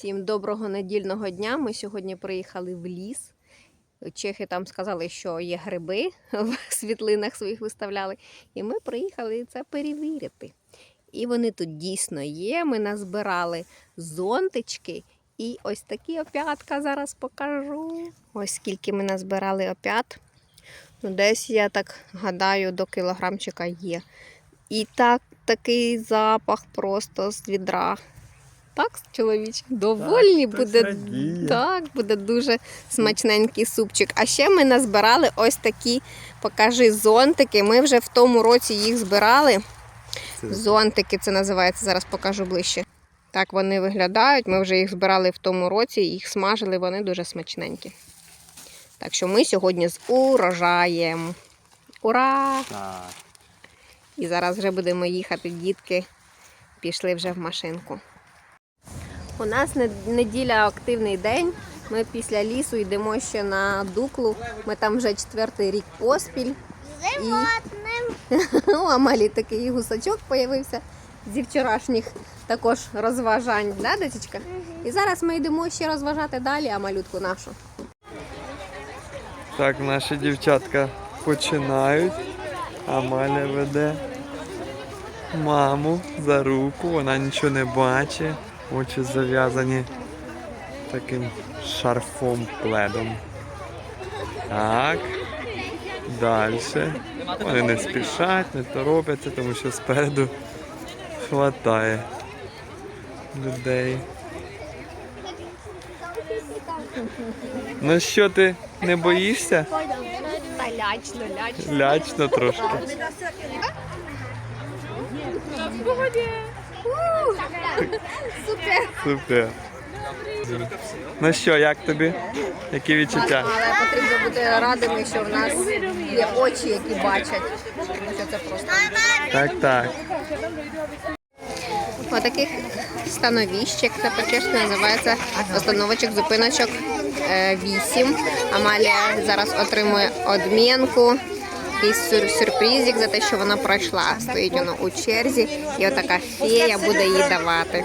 Всім доброго недільного дня. Ми сьогодні приїхали в ліс. Чехи там сказали, що є гриби в світлинах своїх виставляли. І ми приїхали це перевірити. І вони тут дійсно є. Ми назбирали зонтички. І ось такі опятка зараз покажу. Ось скільки ми назбирали опят. Ну, десь, я так гадаю, до кілограмчика є. І так, такий запах просто з відра. Так, чоловіче, довольні хтось буде. Так, буде дуже смачненький супчик. А ще ми назбирали ось такі, покажи, зонтики. Ми вже в тому році їх збирали. Це Зонтики це називається, зараз покажу ближче. Так вони виглядають. Ми вже їх збирали в тому році, їх смажили, вони дуже смачненькі. Так що ми сьогодні з урожаєм. Ура! Так. І зараз вже будемо їхати, дітки пішли вже в машинку. У нас неділя активний день. Ми після лісу йдемо ще на дуклу. Ми там вже четвертий рік поспіль. І... У Амалі такий гусачок появився зі вчорашніх також розважань, да, дочечка? І зараз ми йдемо ще розважати далі Амалютку нашу. Так, наші дівчатка починають. Амаля веде маму за руку, вона нічого не бачить. Очі зав'язані таким шарфом пледом. Так. Далі. Вони не спішать, не торопяться, тому що спереду хватає людей. Ну що ти не боїшся? Лячно, лячно. Лячно трошки. Супер! Супер. Ну що, як тобі? Які відчуття? Але потрібно бути радими, що в нас є очі, які бачать. Тому що це просто. Так, так. Отаких становіщик, це по-чешки називається остановочок, зупиночок 8. Амалія зараз отримує одмінку. І сюр- сюрпризик за те, що вона пройшла. Стоїть вона у черзі, і отака фея буде їй давати.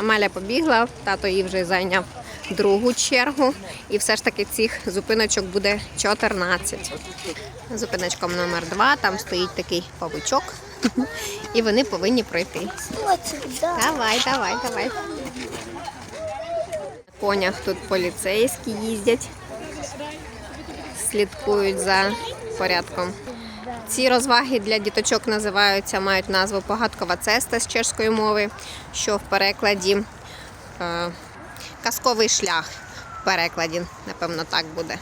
Амаля побігла, тато їй вже зайняв другу чергу, і все ж таки цих зупиночок буде 14. Зупиночком номер 2 там стоїть такий павучок, і вони повинні пройти. Давай, давай, давай. На конях тут поліцейські їздять, слідкують за порядком. Ці розваги для діточок називаються, мають назву Погадкова цеста з чешської мови, що в перекладі е, казковий шлях. В перекладі, напевно, так буде.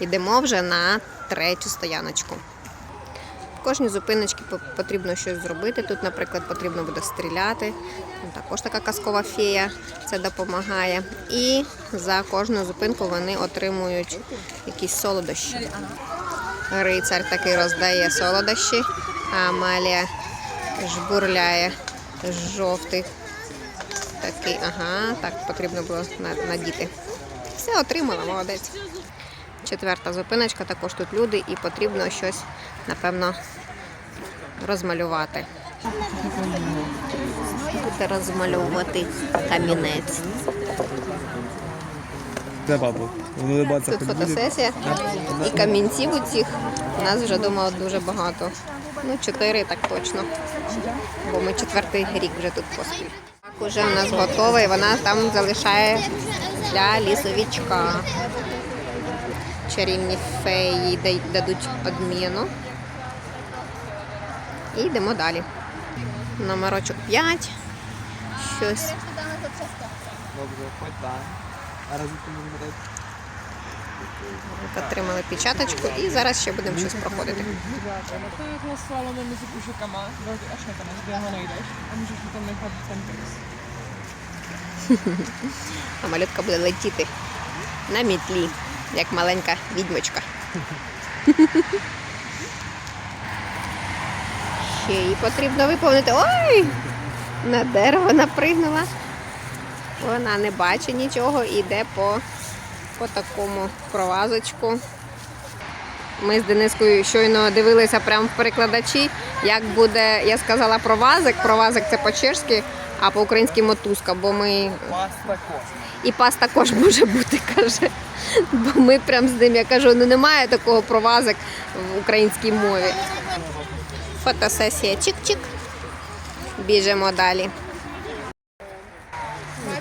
Йдемо вже на третю стояночку. Кожній зупиночці потрібно щось зробити. Тут, наприклад, потрібно буде стріляти. Там також така казкова фея це допомагає. І за кожну зупинку вони отримують якісь солодощі. Рицар такий роздає солодощі, а Амалія жбурляє жовтий. Такий, ага, так потрібно було надіти. Все отримала, молодець. Четверта зупиночка, також тут люди, і потрібно щось, напевно, розмалювати. Буде розмальовувати камінець. Де бабу? Тут фотосесія. І камінців у цих у нас вже вдома дуже багато. Ну, чотири так точно. Бо ми четвертий рік вже тут поспіль. Так, уже у нас готова, і вона там залишає для лісовичка. Чарівні феї дадуть одміну. І йдемо далі. Номерочок 5. Щось. Добре, Отримали печаточку і зараз ще будемо щось проходити. А малютка буде летіти на мітлі, як маленька відьмочка. Ще їй потрібно виповнити. Ой! На дерево напригнула. Вона не бачить нічого і йде по, по такому провазочку. Ми з Денискою щойно дивилися прямо в перекладачі, як буде, я сказала провазик, провазик це по-чешськи, А по-українськи мотузка, бо ми і пас також може бути, каже. Бо ми прям з ним, я кажу, ну немає такого провазок в українській мові. Фотосесія чик-чик. Біжимо далі.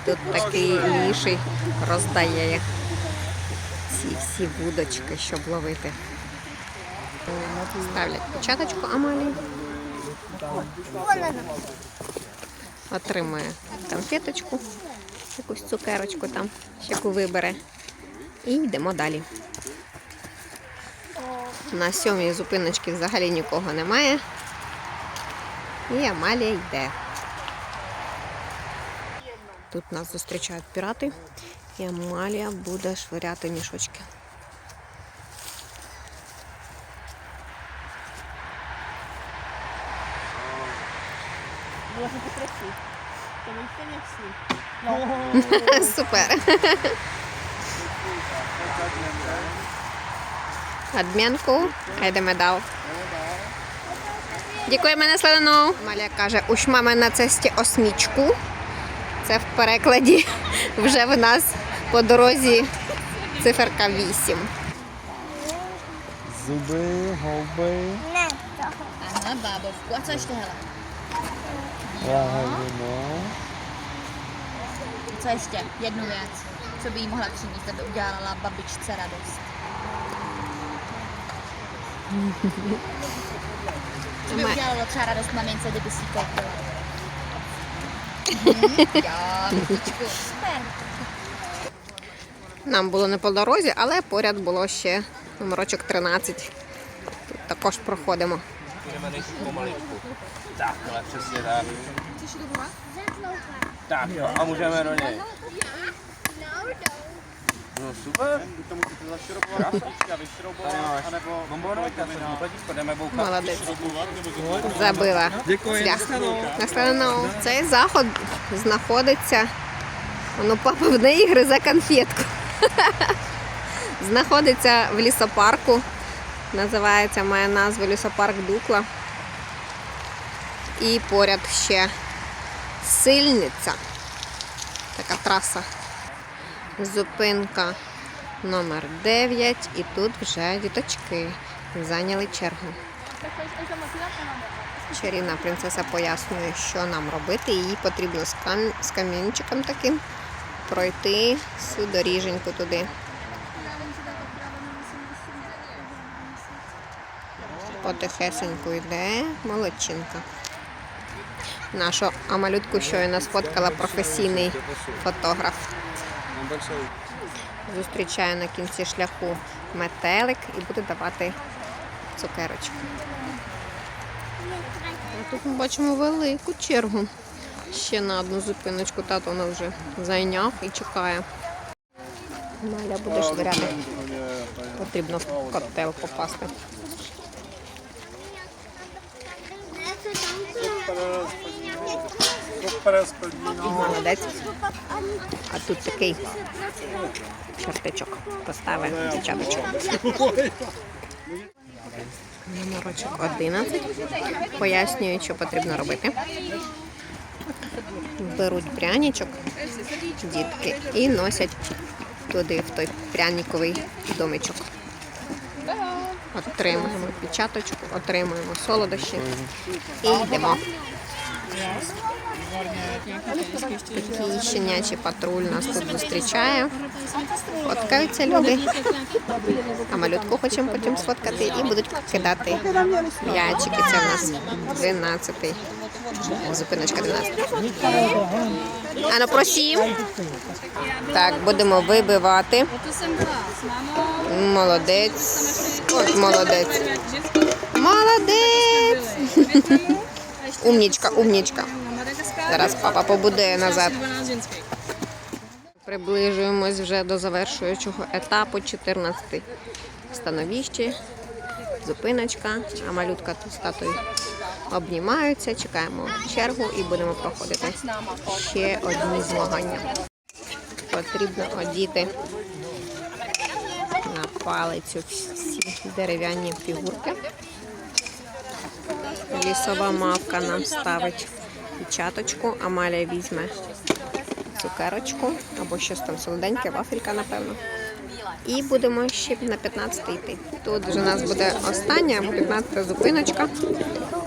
Тут такий ліший роздає ці всі вудочки, щоб ловити. Ставлять початочку Амалії. Отримує конфеточку, якусь цукерочку там, яку вибере. І йдемо далі. На сьомій зупиночці взагалі нікого немає. І Амалія йде. Тут нас зустрічають пірати, і Амалія буде швиряти мішочки. Chce. Супер. Адмінку, йдемо дав. Дякую мене славно. Маля каже, ушмаме на цесті осмічку. Це в перекладі вже в нас по дорозі циферка 8. Zuby, houby, Aha, bábovku. A co ještě, hele? lahvino. Co ještě? Jednu věc. Co by jí mohla přinést, aby udělala babičce radost. Si ji koupila? Mhm, jo, babičku. Super. Нам було не по дорозі, але поряд було ще номерочок 13. Тут також проходимо. Budeme nejít pomaličku. Takhle, No super. To zašroubovat. Tady máš bombonek, pletíčko, jdeme. Молодець. Забила. Дякую. Настанов. Настанов. Цей заход знаходиться. Ну, папа в неї гризе конфетку. знаходиться в лісопарку. Називається, має назву лісопарк Дукла. І поряд ще сильниця. Така траса. Зупинка номер 9. І тут вже діточки зайняли чергу. Чарівна принцеса пояснює, що нам робити. Їй потрібно з, кам... з камінчиком таким пройти всю доріженьку туди. Потихесеньку йде молодчинка. Нашу амалютку щойно сфоткала професійний фотограф. Зустрічає на кінці шляху метелик і буде давати цукерочку. А Тут ми бачимо велику чергу. Ще на одну зупиночку тато вона вже зайняв і чекає. Маля буде швиряти. Потрібно в котел попасти. Молодець. А тут такий чертичок поставив дівчаточок. Номерочок 11. Пояснюють, що потрібно робити. Беруть пряничок, дітки, і носять туди, в той пряниковий домичок. Отримуємо печаточку, отримуємо солодощі і йдемо. Такий щенячий патруль нас тут зустрічає. Фоткаються люди. А малютку хочемо потім сфоткати і будуть кидати м'ячики. Це в нас 12-й. Зупиночка 12. А ну просім. Так, будемо вибивати. Молодець. От молодець. Молодець. Умнічка, умнічка. Зараз папа побудує назад. Приближуємось вже до завершуючого етапу 14 становище, зупиночка, а малютка тут татою обнімаються, чекаємо чергу і будемо проходити ще одні змагання. Потрібно одіти палицю всі дерев'яні фігурки. Лісова мавка нам ставить печаточку. Амалія візьме цукерочку або щось там солоденьке, вафелька, напевно. І будемо ще на 15 йти. Тут вже у нас буде остання, 15 зупиночка.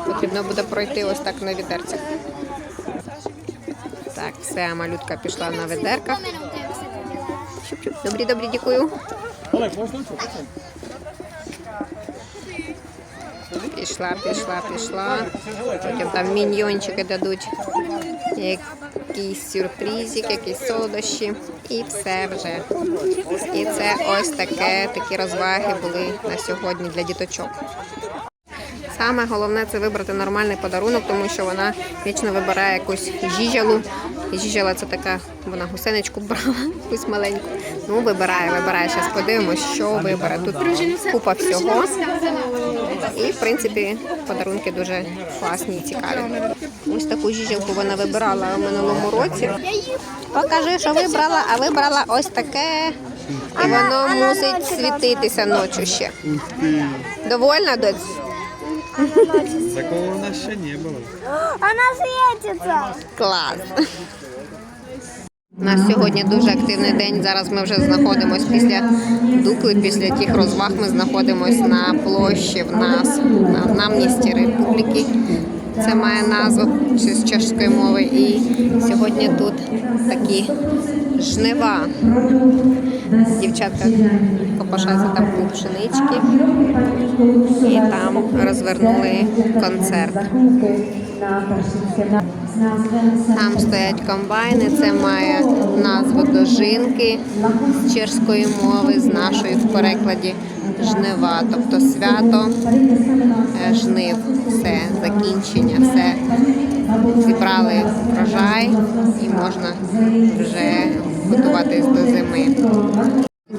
Потрібно буде пройти ось так на відерцях. Так, все, малютка пішла на ведерках. Добрі, добрі, дякую. Пішла, пішла, пішла. Потім там міньйончики дадуть. Якийсь сюрпризик, якісь солодощі. І все вже. І це ось таке, такі розваги були на сьогодні для діточок. Саме головне це вибрати нормальний подарунок, тому що вона вічно вибирає якусь жіжалу. Жіжала це така, вона гусеничку брала, якусь маленьку. Ну, вибирає, вибирає. Зараз подивимось, що вибере. Тут купа всього. І, в принципі, подарунки дуже класні і цікаві. Ось таку жіжалку вона вибирала в минулому році. Покажи, що вибрала, а вибрала ось таке. І воно мусить світитися ночі ще. Довольна, доць? Такого у нас ще не було. Она светится. Клас. У нас сьогодні дуже активний день. Зараз ми вже знаходимося після Дукли, після тих розваг ми знаходимося на площі в нас на Намністі Республіки. Це має назву з чешської мови. І сьогодні тут такі жнива. Дівчатка копошаться там пшенички і там розвернули концерт. Там стоять комбайни, це має назву дожинки чешської мови, з нашої в перекладі жнива, тобто свято е, жнив, все, закінчення, все. Зібрали врожай і можна вже готуватись до зими.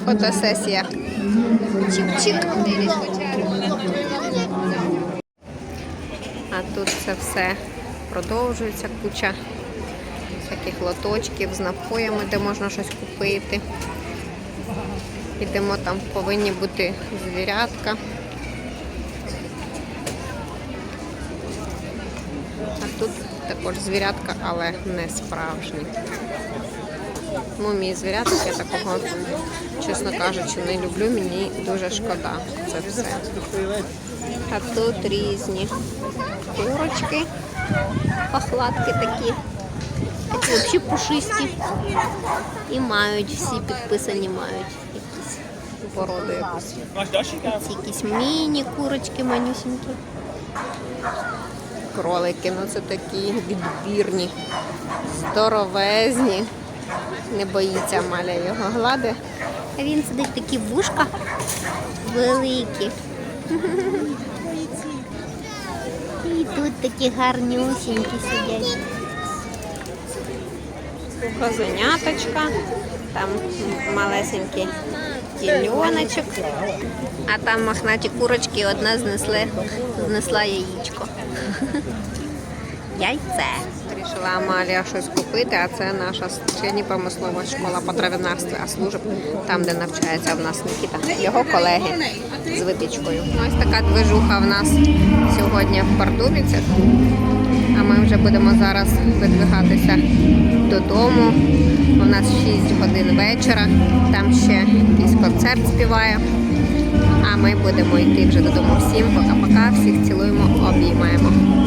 Фотосесія. Чик-чик. А тут це все продовжується куча таких лоточків з напоями, де можна щось купити. Ідемо, там повинні бути звірятка. А тут також звірятка, але не справжні. Ну, мій звіряток, я такого, чесно кажучи, не люблю. Мені дуже шкода. Це все. А тут різні курочки, пахлатки такі. Такі взагалі пушисті. І мають всі підписані, мають якісь породу якусь. Ці якісь міні-курочки манюсінькі. Кролики, ну це такі відбірні, здоровезні. Не боїться Маля його глади. А він сидить такі вушка великі. І тут такі гарнюсінькі сидять. Козеняточка, там малесенький тільоночок, а там мохнаті курочки, одна знесли, знесла яєчко. Яйце. Вирішила Амалія щось купити, а це наша сьогодні промислова школа по травянарстві, а служб там, де навчається в нас Нікіта, його колеги з випічкою. Ось така движуха в нас сьогодні в Пардубіцях. А ми вже будемо зараз видвигатися додому. У нас 6 годин вечора, там ще якийсь концерт співає. А ми будемо йти вже додому всім. Пока-пока. Всіх цілуємо, обіймаємо.